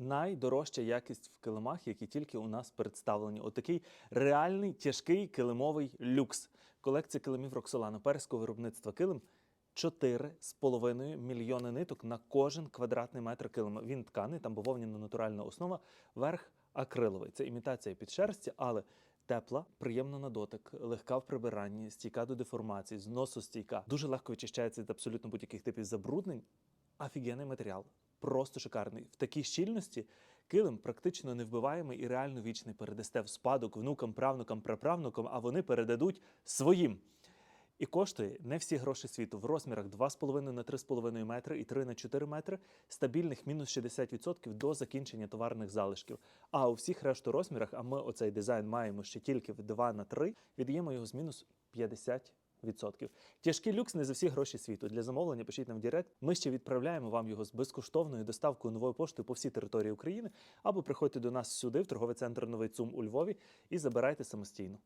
найдорожча якість в килимах, які тільки у нас представлені. Отакий реальний тяжкий килимовий люкс. Колекція килимів Роксолана перського виробництва килим. 4,5 мільйони ниток на кожен квадратний метр килима. Він тканий, там бавовняна натуральна основа, верх акриловий. Це імітація під шерсті, але тепла, приємна на дотик, легка в прибиранні, стійка до деформації, зносостійка. Дуже легко відчищається від абсолютно будь-яких типів забруднень. Офігенний матеріал. Просто шикарний. В такій щільності килим практично невбиваємий і реально вічний. Передасте в спадок внукам, правнукам, праправнукам, а вони передадуть своїм. І коштує не всі гроші світу в розмірах 2,5 на 3,5 метри і 3 на 4 метри, стабільних мінус 60% до закінчення товарних залишків. А у всіх решту розмірах, а ми оцей дизайн маємо ще тільки в 2 на 3, від'ємо його з мінус 50%. Тяжкий люкс не за всі гроші світу. Для замовлення пишіть нам в Дірект. Ми ще відправляємо вам його з безкоштовною доставкою новою поштою по всій території України або приходьте до нас сюди, в торговий центр Новий ЦУМ у Львові, і забирайте самостійно.